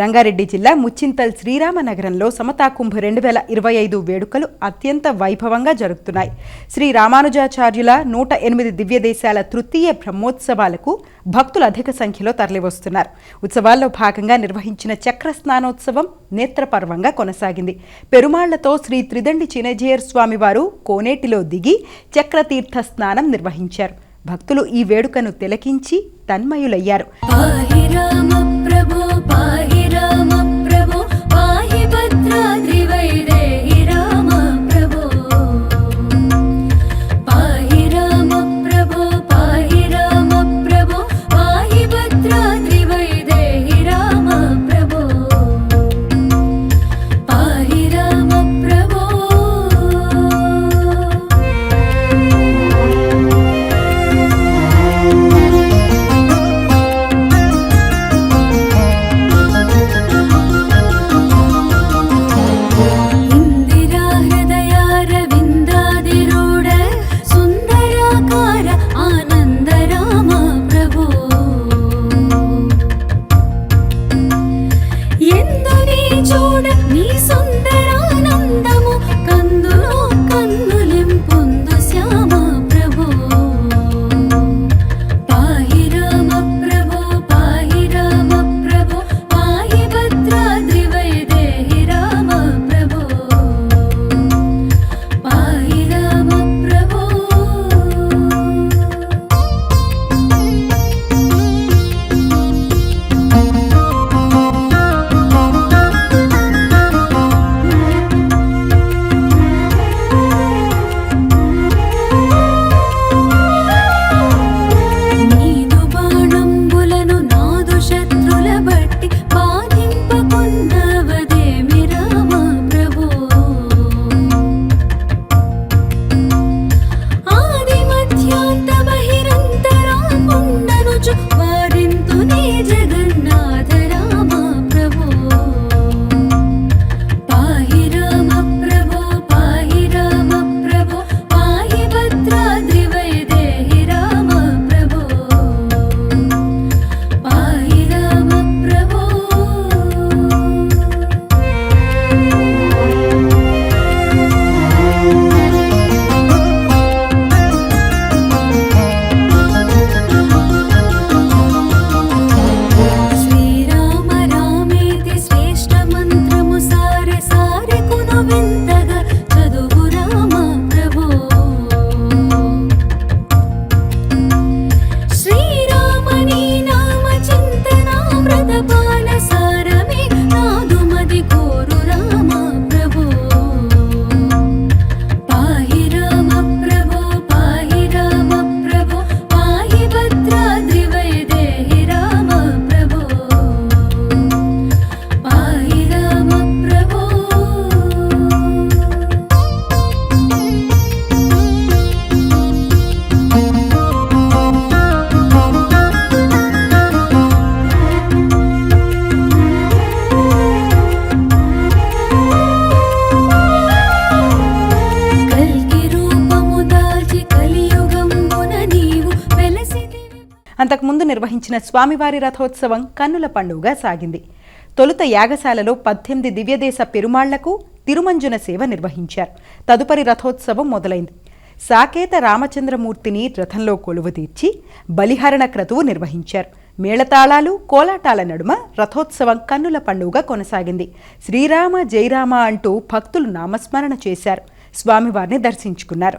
రంగారెడ్డి జిల్లా ముచ్చింతల్ శ్రీరామనగరంలో సమతా కుంభ రెండు వేల ఇరవై ఐదు వేడుకలు అత్యంత వైభవంగా జరుగుతున్నాయి. శ్రీ రామానుజాచార్యుల నూట ఎనిమిది దివ్య దేశాల తృతీయ బ్రహ్మోత్సవాలకు భక్తులు అధిక సంఖ్యలో తరలివస్తున్నారు. ఉత్సవాల్లో భాగంగా నిర్వహించిన చక్ర స్నానోత్సవం నేత్రపర్వంగా కొనసాగింది. పెరుమాళ్ళతో శ్రీ త్రిదండి చినజేయర్ స్వామివారు కోనేటిలో దిగి చక్రతీర్థ స్నానం నిర్వహించారు. భక్తులు ఈ వేడుకను తిలకించి తన్మయులయ్యారు. पाहि అంతకుముందు నిర్వహించిన స్వామివారి రథోత్సవం కన్నుల పండుగగా సాగింది. తొలుత యాగశాలలో పద్దెనిమిది దివ్యదేశ పెరుమాళ్ళకు తిరుమంజున సేవ నిర్వహించారు. తదుపరి రథోత్సవం మొదలైంది. సాకేత రామచంద్రమూర్తిని రథంలో కొలువు తీర్చి బలిహరణ క్రతువు నిర్వహించారు. మేళతాళాలు కోలాటాల నడుమ రథోత్సవం కన్నుల పండుగ కొనసాగింది. శ్రీరామ జయరామ అంటూ భక్తులు నామస్మరణ చేశారు. స్వామివారిని దర్శించుకున్నారు.